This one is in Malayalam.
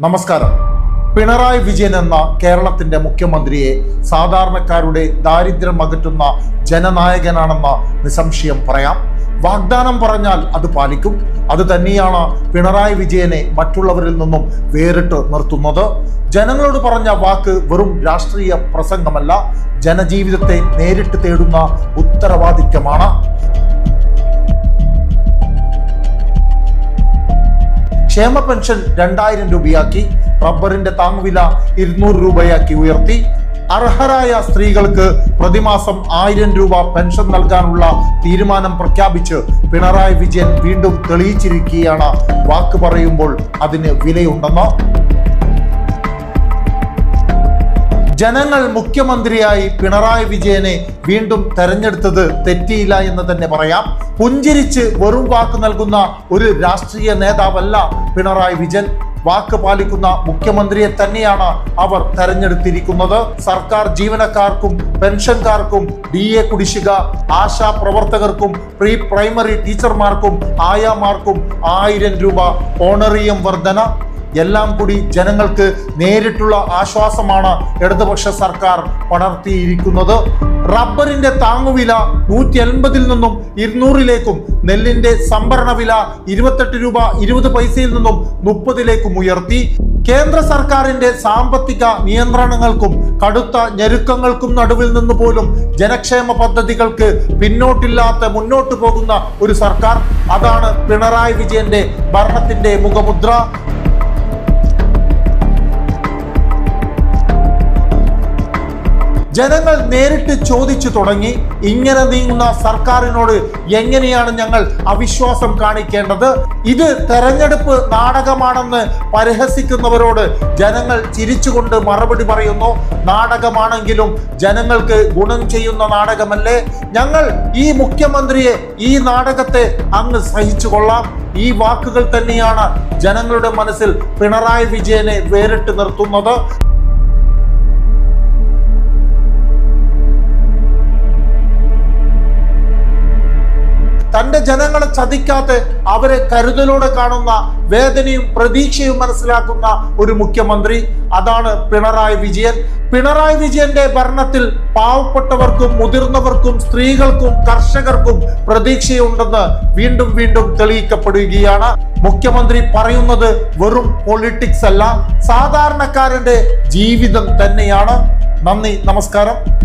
നമസ്കാരം. പിണറായി വിജയൻ എന്ന കേരളത്തിന്റെ മുഖ്യമന്ത്രിയെ സാധാരണക്കാരുടെ ദാരിദ്ര്യം അകറ്റുന്ന ജനനായകനാണെന്ന നിസംശയം പറയാം. വാഗ്ദാനം പറഞ്ഞാൽ അത് പാലിക്കും. അത് തന്നെയാണ് പിണറായി വിജയനെ മറ്റുള്ളവരിൽ നിന്നും വേറിട്ട് നിർത്തുന്നത്. ജനങ്ങളോട് പറഞ്ഞ വാക്ക് വെറും രാഷ്ട്രീയ പ്രസംഗമല്ല. ജനജീവിതത്തെ നേരിട്ട് തേടുന്ന ഉത്തരവാദിത്തമാണ് ക്ഷേമ പെൻഷൻ രണ്ടായിരം രൂപയാക്കി റബ്ബറിന്റെ താങ്ങുവില ഇരുന്നൂറ് രൂപയാക്കി ഉയർത്തി. അർഹരായ സ്ത്രീകൾക്ക് പ്രതിമാസം ആയിരം രൂപ പെൻഷൻ നൽകാനുള്ള തീരുമാനം പ്രഖ്യാപിച്ച് പിണറായി വിജയൻ വീണ്ടും തെളിയിച്ചിരിക്കുകയാണ്. വാക്ക് പറയുമ്പോൾ അതിന് വിലയുണ്ടെന്ന് ജനങ്ങൾ മുഖ്യമന്ത്രിയായി പിണറായി വിജയനെ വീണ്ടും തെരഞ്ഞെടുത്തത് തെറ്റിയില്ല എന്ന് തന്നെ പറയാം. പുഞ്ചിരിച്ച് വെറും വാക്ക് നൽകുന്ന ഒരു രാഷ്ട്രീയ നേതാവല്ല പിണറായി വിജയൻ. വാക്ക് പാലിക്കുന്ന മുഖ്യമന്ത്രിയെ തന്നെയാണ് അവർ തെരഞ്ഞെടുത്തിരിക്കുന്നത്. സർക്കാർ ജീവനക്കാർക്കും പെൻഷൻകാർക്കും ഡി എ കുടിശ്ശിക ആശാ പ്രവർത്തകർക്കും പ്രീ പ്രൈമറി ടീച്ചർമാർക്കും ആയാമാർക്കും ആയിരം രൂപ ഓണറിയം വർധന. എല്ലാം കൂടി ജനങ്ങൾക്ക് നേരിട്ടുള്ള ആശ്വാസമാണ് ഇടതുപക്ഷ സർക്കാർ പടർത്തിയിരിക്കുന്നത്. റബ്ബറിന്റെ താങ്ങുവില നൂറ്റി എൺപതിൽ നിന്നും ഇരുന്നൂറിലേക്കും നെല്ലിന്റെ സംഭരണ വില ഇരുപത്തെട്ട് രൂപ ഇരുപത് പൈസയിൽ നിന്നും മുപ്പതിലേക്കും ഉയർത്തി. കേന്ദ്ര സർക്കാരിന്റെ സാമ്പത്തിക നിയന്ത്രണങ്ങൾക്കും കടുത്ത ഞെരുക്കങ്ങൾക്കും നടുവിൽ നിന്ന് പോലും ജനക്ഷേമ പദ്ധതികൾക്ക് പിന്നോട്ടില്ലാത്ത മുന്നോട്ട് പോകുന്ന ഒരു സർക്കാർ. അതാണ് പിണറായി വിജയന്റെ ഭരണത്തിന്റെ മുഖമുദ്ര. ജനങ്ങൾ നേരിട്ട് ചോദിച്ചു തുടങ്ങി ഇങ്ങനെ നീങ്ങുന്ന സർക്കാരിനോട് എങ്ങനെയാണ് ഞങ്ങൾ അവിശ്വാസം കാണിക്കേണ്ടത്? ഇത് തെരഞ്ഞെടുപ്പ് നാടകമാണെന്ന് പരിഹസിക്കുന്നവരോട് ജനങ്ങൾ ചിരിച്ചുകൊണ്ട് മറുപടി പറയുന്നു. നാടകമാണെങ്കിലും ജനങ്ങൾക്ക് ഗുണം ചെയ്യുന്ന നാടകമല്ലേ? ഞങ്ങൾ ഈ മുഖ്യമന്ത്രിയെ ഈ നാടകത്തെ അങ്ങ് സഹിച്ചു കൊള്ളാം ഈ വാക്കുകൾ തന്നെയാണ് ജനങ്ങളുടെ മനസ്സിൽ പിണറായി വിജയനെ വേറിട്ട് നിർത്തുന്നത്. തന്റെ ജനങ്ങളെ ചതിക്കാത്ത അവരെ കരുതലോടെ കാണുന്ന വേദനയും പ്രതീക്ഷയും മനസ്സിലാക്കുന്ന ഒരു മുഖ്യമന്ത്രി. അതാണ് പിണറായി വിജയൻ. പിണറായി വിജയന്റെ ഭരണത്തിൽ പാവപ്പെട്ടവർക്കും മുതിർന്നവർക്കും സ്ത്രീകൾക്കും കർഷകർക്കും പ്രതീക്ഷയുണ്ടെന്ന് വീണ്ടും വീണ്ടും തെളിയിക്കപ്പെടുകയാണ്. മുഖ്യമന്ത്രി പറയുന്നത് വെറും പൊളിറ്റിക്സ് അല്ല. സാധാരണക്കാരന്റെ ജീവിതം തന്നെയാണ്. നന്ദി നമസ്കാരം.